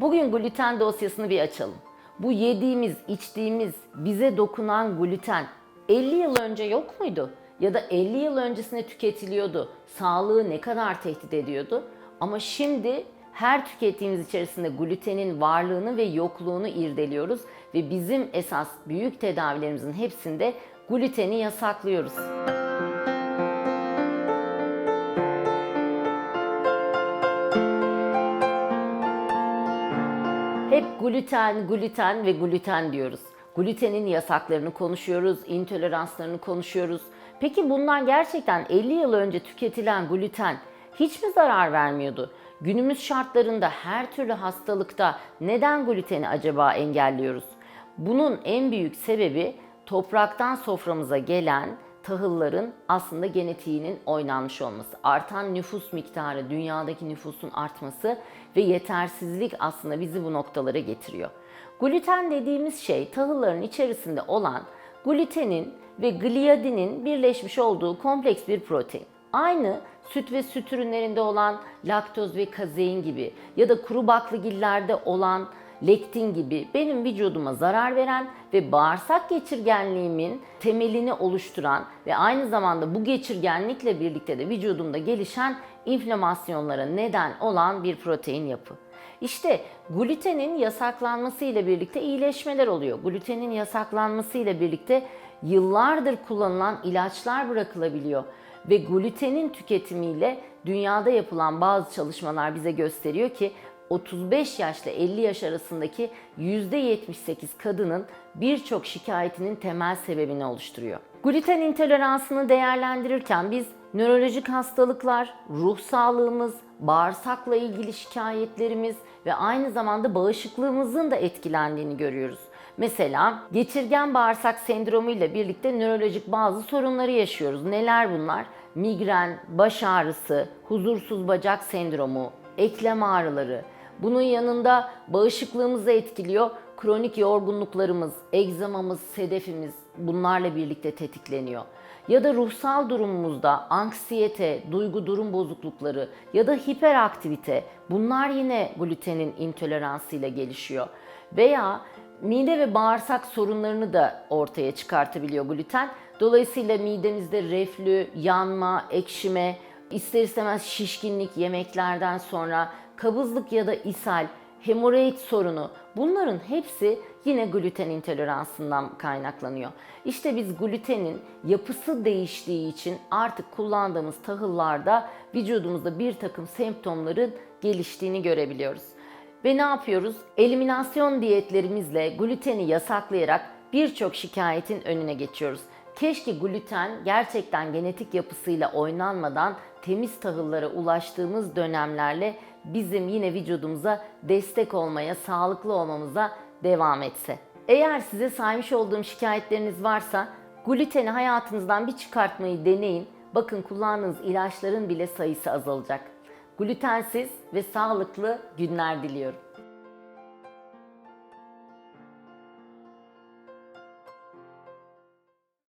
Bugün gluten dosyasını bir açalım. Bu yediğimiz, içtiğimiz, bize dokunan gluten 50 yıl önce yok muydu? Ya da 50 yıl öncesine tüketiliyordu. Sağlığı ne kadar tehdit ediyordu? Ama şimdi her tükettiğimiz içerisinde glutenin varlığını ve yokluğunu irdeliyoruz ve bizim esas büyük tedavilerimizin hepsinde gluteni yasaklıyoruz. Hep gluten, gluten ve gluten diyoruz. Glutenin yasaklarını konuşuyoruz, intoleranslarını konuşuyoruz. Peki bundan gerçekten 50 yıl önce tüketilen gluten hiç mi zarar vermiyordu? Günümüz şartlarında her türlü hastalıkta neden gluteni acaba engelliyoruz? Bunun en büyük sebebi topraktan soframıza gelen tahılların aslında genetiğinin oynanmış olması. Artan nüfus miktarı, dünyadaki nüfusun artması ve yetersizlik aslında bizi bu noktalara getiriyor. Gluten dediğimiz şey tahılların içerisinde olan glutenin ve gliadinin birleşmiş olduğu kompleks bir protein. Aynı süt ve süt ürünlerinde olan laktoz ve kazein gibi ya da kuru baklagillerde olan lektin gibi benim vücuduma zarar veren ve bağırsak geçirgenliğimin temelini oluşturan ve aynı zamanda bu geçirgenlikle birlikte de vücudumda gelişen inflamasyonlara neden olan bir protein yapı. İşte glutenin yasaklanması ile birlikte iyileşmeler oluyor. Glutenin yasaklanması ile birlikte yıllardır kullanılan ilaçlar bırakılabiliyor ve glutenin tüketimiyle dünyada yapılan bazı çalışmalar bize gösteriyor ki 35 yaşla 50 yaş arasındaki %78 kadının birçok şikayetinin temel sebebini oluşturuyor. Gluten intoleransını değerlendirirken biz nörolojik hastalıklar, ruh sağlığımız, bağırsakla ilgili şikayetlerimiz ve aynı zamanda bağışıklığımızın da etkilendiğini görüyoruz. Mesela geçirgen bağırsak sendromu ile birlikte nörolojik bazı sorunları yaşıyoruz. Neler bunlar? Migren, baş ağrısı, huzursuz bacak sendromu, eklem ağrıları. Bunun yanında bağışıklığımızı etkiliyor. Kronik yorgunluklarımız, egzamamız, sedefimiz bunlarla birlikte tetikleniyor. Ya da ruhsal durumumuzda anksiyete, duygu durum bozuklukları ya da hiperaktivite bunlar yine glutenin intoleransıyla gelişiyor. Veya mide ve bağırsak sorunlarını da ortaya çıkartabiliyor gluten. Dolayısıyla midemizde reflü, yanma, ekşime, ister istemez şişkinlik yemeklerden sonra, kabızlık ya da ishal, hemoroid sorunu bunların hepsi yine gluten intoleransından kaynaklanıyor. İşte biz glutenin yapısı değiştiği için artık kullandığımız tahıllarda vücudumuzda bir takım semptomların geliştiğini görebiliyoruz. Ve ne yapıyoruz? Eliminasyon diyetlerimizle gluteni yasaklayarak birçok şikayetin önüne geçiyoruz. Keşke gluten gerçekten genetik yapısıyla oynanmadan temiz tahıllara ulaştığımız dönemlerle bizim yine vücudumuza destek olmaya, sağlıklı olmamıza devam etse. Eğer size saymış olduğum şikayetleriniz varsa gluteni hayatınızdan bir çıkartmayı deneyin. Bakın kullandığınız ilaçların bile sayısı azalacak. Glutensiz ve sağlıklı günler diliyorum.